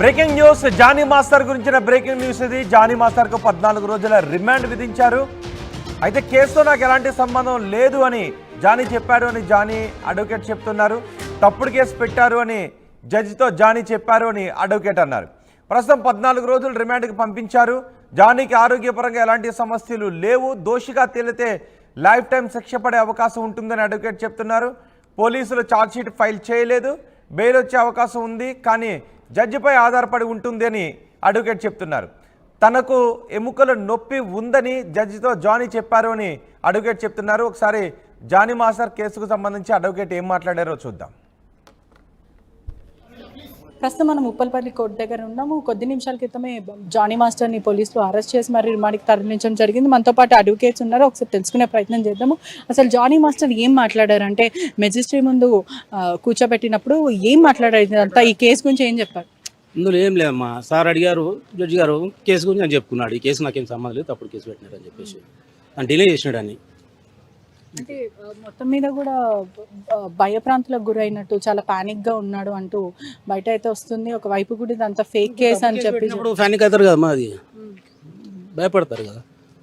Breaking news. Johnny master గురించిన breaking news ఇది. Johnny మాస్టర్కు పద్నాలుగు రోజుల రిమాండ్ విధించారు. అయితే కేసుతో నాకు ఎలాంటి సంబంధం లేదు అని జానీ చెప్పాడు అని జానీ అడ్వకేట్ చెప్తున్నారు. తప్పుడు కేసు పెట్టారు అని జడ్జితో జానీ చెప్పారు అని అడ్వకేట్ అన్నారు. ప్రస్తుతం పద్నాలుగు రోజులు రిమాండ్కి పంపించారు. జానీకి ఆరోగ్యపరంగా ఎలాంటి సమస్యలు లేవు. దోషిగా తేలితే లైఫ్ టైం శిక్ష పడే అవకాశం ఉంటుందని అడ్వకేట్ చెప్తున్నారు. పోలీసులు ఛార్జ్షీట్ ఫైల్ చేయలేదు. బెయిల్ వచ్చే అవకాశం ఉంది కానీ జడ్జిపై ఆధారపడి ఉంటుంది అని అడ్వకేట్ చెప్తున్నారు. తనకు ఎముకల నొప్పి ఉందని జడ్జితో జానీ చెప్పారు అని అడ్వకేట్ చెప్తున్నారు. ఒకసారి జానీ మాస్టర్ కేసుకు సంబంధించి అడ్వకేట్ ఏం మాట్లాడారో చూద్దాం. ప్రస్తుతం మనం ఉప్పల్పల్లి కోర్టు దగ్గర ఉన్నాము. కొద్ది నిమిషాల క్రితమే జానీ మాస్టర్ని పోలీసులు అరెస్ట్ చేసి మరి రిమాండ్కి తరలించడం జరిగింది. మనతో పాటు అడ్వకేట్స్ ఉన్నారు. ఒకసారి తెలుసుకునే ప్రయత్నం చేద్దాము. అసలు జానీ మాస్టర్ ఏం మాట్లాడారు అంటే ముందు కూర్చోబెట్టినప్పుడు ఏం మాట్లాడారు అంతా ఈ కేసు గురించి ఏం చెప్పారు? ఇందులో ఏం లేదమ్మా. సార్ అడిగారు జడ్జి గారు కేసు గురించి అని చెప్పుకున్నాడు. ఈ కేసు నాకేం సంబంధం లేదు తప్పుడు కేసు పెట్టినారు అని చెప్పేసి డిలే చేసినాడని. అంటే మొత్తం మీద కూడా ఆ, భయప్రాంతులకు గురైనట్టు చాలా panic గా ఉన్నాడు అంటూ బయట అయితే వస్తుంది. ఒకవైపు కూడా ఇదంతా ఫేక్ కేసు అని చెప్పి ఫ్యానిక్ అవుతారు కదా అది భయపడతారు కదా.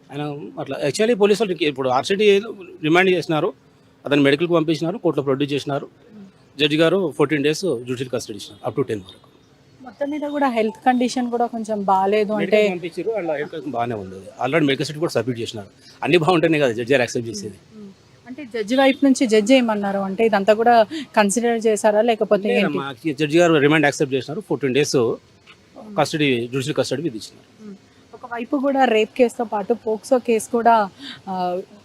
ఆయన అట్లా యాక్చువల్లీ పోలీసు వాళ్ళు ఇప్పుడు ఆర్సిటీ రిమాండ్ చేసినారు. అతను మెడికల్కి పంపించినారు కోర్టులో ప్రొడ్యూస్ చేసినారు. జడ్జి గారు ఫోర్టీన్ డేస్ జ్యుడిషియల్ కస్టడీ ఇచ్చినారు అప్ టు టెన్ వరకు. మొత్తం మీద కూడా హెల్త్ కండిషన్ కూడా కొంచెం బాగాలేదు అంటే పంపించారు అలా బాగానే ఉంది. ఆల్రెడీ మెడికల్ సర్టిఫికేట్ కూడా సబ్మిట్ చేసినారు. అన్ని బాగుంటేనే కదా జడ్జి గారు యాక్సెప్ట్ చేసేది. అంటే జడ్జి వైపు నుంచి జడ్జి ఏమన్నారు? అంటే ఇదంతా కూడా కన్సిడర్ చేశారా? లేకపోతే ఏంటి? జడ్జి గారు రిమాండ్ యాక్సెప్ట్ చేసినారు. Fourteen days custody judicial custody విధించినారు. ఒకవైపు కూడా రేప్ కేసుతో పాటు పోక్సో కేసు కూడా ఆ,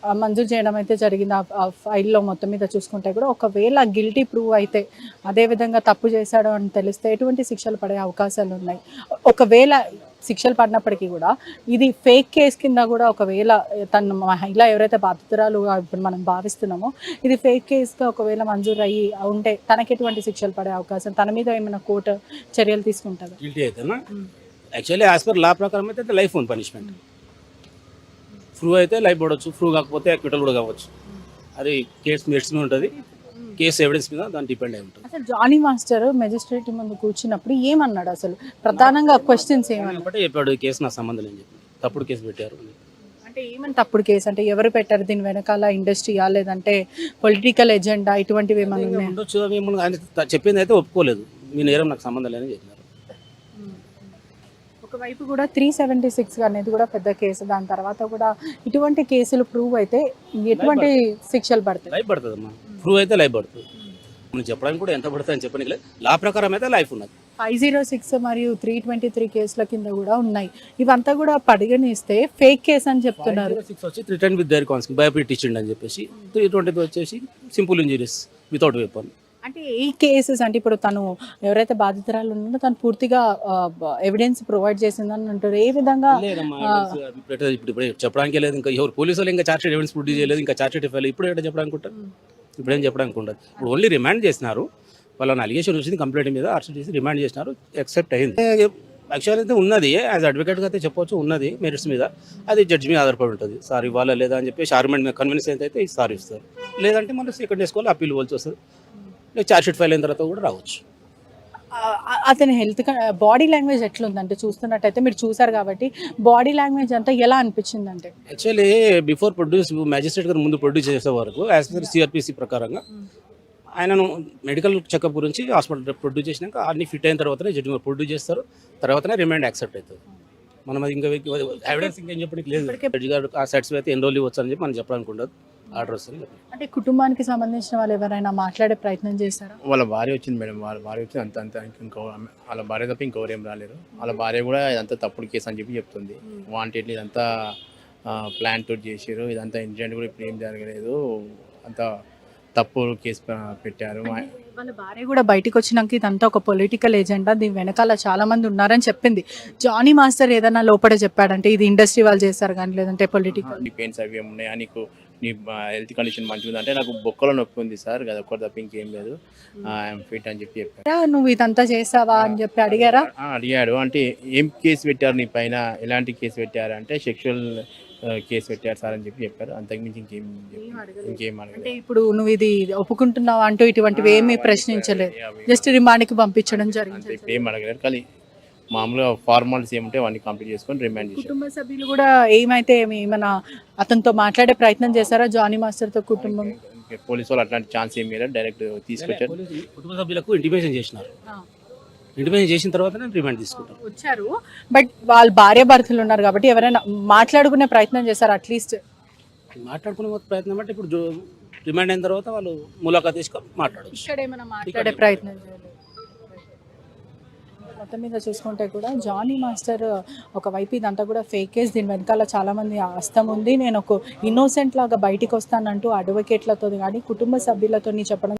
ఆ, మంజూరు చేయడం అయితే జరిగింది. ఆ- ఆ ఫైల్లో మొత్తం మీద చూసుకుంటే కూడా ఒకవేళ గిల్టీ ప్రూవ్ అయితే అదే విధంగా తప్పు చేశాడు అని తెలిస్తే ఎటువంటి శిక్షలు పడే అవకాశాలు ఉన్నాయి? ఒకవేళ శిక్షలు పడినప్పటికీ కూడా ఇది ఫేక్ కేసు కింద కూడా ఒకవేళ తను మహిళ ఎవరైతే బాధితురాలు ఇప్పుడు మనం భావిస్తున్నామో ఇది ఫేక్ కేసుగా ఒకవేళ మంజూరు అయ్యి ఉంటే తనకి ఎటువంటి శిక్షలు పడే అవకాశం? తన మీద ఏమైనా కోర్టు చర్యలు అయితేనా? యాక్చువల్లీ యాజ్ పర్ లా ప్రకారం అయితే లైఫ్ ఓన్ పనిష్మెంట్ ప్రూవ్ అయితే లైఫ్ పడవచ్చు ప్రూవ్ కాకపోతే అక్విటల్ కూడా కావచ్చు. అది కేసు మీద ఉంటుంది. కేసు ఎవిడెన్స్ మీద దాని డిపెండ్ అయి ఉంటుంది. అసలు జానీ మాస్టర్ మెజిస్ట్రేట్ ముందు కూర్చున్నప్పుడు ఏమన్నాడు అసలు? ప్రధానంగా క్వశ్చన్స్ కాబట్టి చెప్పాడు కేసు నా సంబంధం లేని చెప్పి. తప్పుడు కేసు పెట్టారు. అంటే ఏమని తప్పుడు కేసు? అంటే ఎవరు పెట్టారు దీని వెనకాల? ఇండస్ట్రీయా లేదంటే పొలిటికల్ ఎజెండా ఇటువంటివి ఏమైనా ఉండొచ్చు ఏమన్నా ఆయన చెప్పింది అయితే ఒప్పుకోలేదు. మీ నేరం నాకు సంబంధం లేదని చెప్పినారు. ఒకవైపు కూడా త్రీ సెవెంటీ సిక్స్ అనేది కూడా పెద్ద కేసు. దాని తర్వాత కూడా ఇటువంటి కేసులు ప్రూవ్ అయితే ఎటువంటి శిక్షలు పడతాయి? లైఫ్ పడుతుంది అమ్మా ప్రూవ్ అయితే లైఫ్ పడుతుంది. మనం చెప్పడానికి కూడా ఎంత పడుతుంది అని చెప్పడానికి లేదు. లా ప్రకారం అయితే లైఫ్ ఉన్నది. ఫైవ్ జీరో సిక్స్ మరియు త్రీ ట్వంటీ త్రీ కేసుల కింద కూడా ఉన్నాయి. ఇవంతా కూడా పరిగణిస్తే ఫేక్ కేసు అని చెప్తున్నారు. సిక్స్ వచ్చి విత్ దైర్ కాన్సిక్ భయపెట్టి ఇచ్చిండు అని చెప్పేసి త్రీ ట్వంటీ వచ్చేసి సింపుల్ ఇంజరీస్ వితౌట్ వెపన్ అంటే ఈ కేసెస్ అంటే ఇప్పుడు తను ఎవరైతే బాధితురాలు ఉన్నారో తను పూర్తిగా ఎవిడెన్స్ ప్రొవైడ్ చేసిందని అంటారు. ఏ విధంగా ఇప్పుడు చెప్పడానికి లేదు. ఇంకా ఎవరు పోలీసు వాళ్ళు ఇంకా చార్జ్ ఎవిడెన్స్ ప్రొడ్యూస్ చేయలేదు. ఇంకా చార్జ్ ఫైల్ ఇప్పుడు ఏంటో చెప్పడానికి ఇప్పుడేం చెప్పడానికి ఉండదు. ఇప్పుడు ఓన్లీ రిమాండ్ చేసినారు. వాళ్ళని అలిగేషన్ వచ్చింది కంప్లైంట్ మీద అరెస్ట్ చేసి రిమాండ్ చేసినారు యాక్సెప్ట్ అయింది. యాక్చువల్ అయితే ఉన్నది యాజ్ అడ్వకేట్గా అయితే చెప్పవచ్చు ఉన్నది మెరిట్స్ మీద. అది జడ్జి మీద ఆధారపడి ఉంటుంది. సార్ ఇవ్వాలా లేదా అని చెప్పేసి ఆర్గ్యుమెంట్ మీద కన్విన్స్ అయితే సార్ ఇస్తారు. లేదంటే మళ్ళీ సెకండ్ వేసుకోవాలి అప్పీల్ ఇవ్వాల్సి వస్తుంది. ఛార్జ్ చార్జ్ షీట్ ఫైల్ అయిన తర్వాత కూడా రావచ్చు. అతని హెల్త్ బాడీ లాంగ్వేజ్ ఎట్లుందంటే చూస్తున్నట్టయితే మీరు చూసారు కాబట్టి బాడీ లాంగ్వేజ్ అంతా ఎలా అనిపించింది అంటే యాక్చువల్లీ బిఫోర్ ప్రొడ్యూస్ మ్యాజిస్ట్రేట్ గారు ముందు ప్రొడ్యూస్ చేసే వరకు యాజ్ పర్ సిఆర్పిసి ప్రకారంగా ఆయనను మెడికల్ చెకప్ గురించి హాస్పిటల్ ప్రొడ్యూస్ చేసినాక అన్ని ఫిట్ అయిన తర్వాతనే జడ్జి ప్రొడ్యూస్ చేస్తారు. తర్వాతనే రిమాండ్ యాక్సెప్ట్ అవుతుంది. మనం అది ఇంకా ఎవిడెన్స్ ఇంకేం చెప్పడానికి లేదు. జడ్జి గారు ఆ సాటిస్ఫై అయితే ఎన్ని రోజులు ఇవ్వచ్చు అని చెప్పి మనం చెప్పడానికి ఉండదు. ఆర్డర్ వస్తుంది అంటే కుటుంబానికి సంబంధించిన వాళ్ళు ఎవరైనా మాట్లాడే ప్రయత్నం చేశారా? వాళ్ళ భార్య వచ్చింది మేడం. వాళ్ళ భార్య వచ్చింది. అంత అంత ఇంకో వాళ్ళ భార్య తప్ప ఇంకెవరు ఏం రాలేరు వాళ్ళ భార్య కూడా ఇదంతా తప్పుడు కేసు అని చెప్పి చెప్తుంది. వాంటెడ్లీ ఇదంతా ప్లాన్ తోటి చేసారు ఇదంతా ఇన్సిడెంట్ కూడా ఇప్పుడు ఏం జరగలేదు. అంతా తప్పు కేసు పెట్టారు. వాళ్ళ భార్య కూడా బయటకు వచ్చినాక ఇదంతా ఒక పొలిటికల్ ఏజెండా దీని వెనకాల చాలా మంది ఉన్నారని చెప్పింది. జానీ మాస్టర్ ఏదైనా లోపల చెప్పాడంటే ఇది ఇండస్ట్రీ వాళ్ళు చేస్తారు కానీ లేదంటే పొలిటికల్ నీ పెయిన్స్ అవి ఉన్నాయా? నీకు నీ హెల్త్ కండిషన్ మంచిగా అంటే నాకు బొక్కలో నొప్పి ఉంది సార్ అది ఒక్కటి తప్ప ఇంకేం లేదు. ఐఎమ్ ఫిట్ అని చెప్పి చెప్పారు. నువ్వు ఇదంతా చేసావా అని చెప్పి అడిగారా? అడిగాడు. అంటే ఏం కేసు పెట్టారు నీ పైన? ఎలాంటి కేసు పెట్టారు అంటే సెక్షువల్ కేసు పెట్టారు సార్ అని చెప్పి చెప్పారు. అంతకుమించి ఇంకేం అంటే ఇప్పుడు నువ్వు ఇది ఒప్పుకుంటున్నావా అంటూ ఇటువంటివి ఏమీ ప్రశ్నించలేదు. జస్ట్ రిమాండ్కి పంపించడం జరిగింది. ఇప్పుడు ఏం అడగలేదు. కానీ మామూలుగా ఫార్మాలిటీస్ ఏముంటే అవన్నీ కంప్లీట్ చేసుకొని రిమాండ్ చేశారు. కుటుంబ సభ్యులు కూడా ఏమైతే ఏమి ఏమైనా అతనితో మాట్లాడే ప్రయత్నం చేశారా? జానీ మాస్టర్తో కుటుంబం? పోలీసు వాళ్ళు అట్లాంటి ఛాన్స్ ఏమి లేదు డైరెక్ట్ తీసుకొచ్చారు. పోలీసు కుటుంబ సభ్యులకు ఇంటిమేషన్ చేసినారు. ఇంటిమేషన్ చేసిన తర్వాతనే రిమాండ్ తీసుకుంటారు వచ్చారు. బట్ వాళ్ళ భార్య భర్తలు ఉన్నారు కాబట్టి ఎవరైనా మాట్లాడుకునే ప్రయత్నం చేశారు అట్లీస్ట్ మాట్లాడుకునే ప్రయత్నం అంటే ఇప్పుడు రిమాండ్ అయిన తర్వాత వాళ్ళు ములాఖాత్ తీసుకొని మాట్లాడచ్చు. ఇక్కడ ఏమైనా మాట్లాడే ప్రయత్నం మొత్తం మీద చూసుకుంటే కూడా జానీ మాస్టర్ ఒకవైపు ఇదంతా కూడా ఫేక్ కేస్ దీని వెనకాల చాలా మంది అస్తం ఉంది. నేను ఒక ఇన్నోసెంట్ లాగా బయటికి వస్తానంటూ అడ్వకేట్లతో కానీ కుటుంబ సభ్యులతో చెప్పడం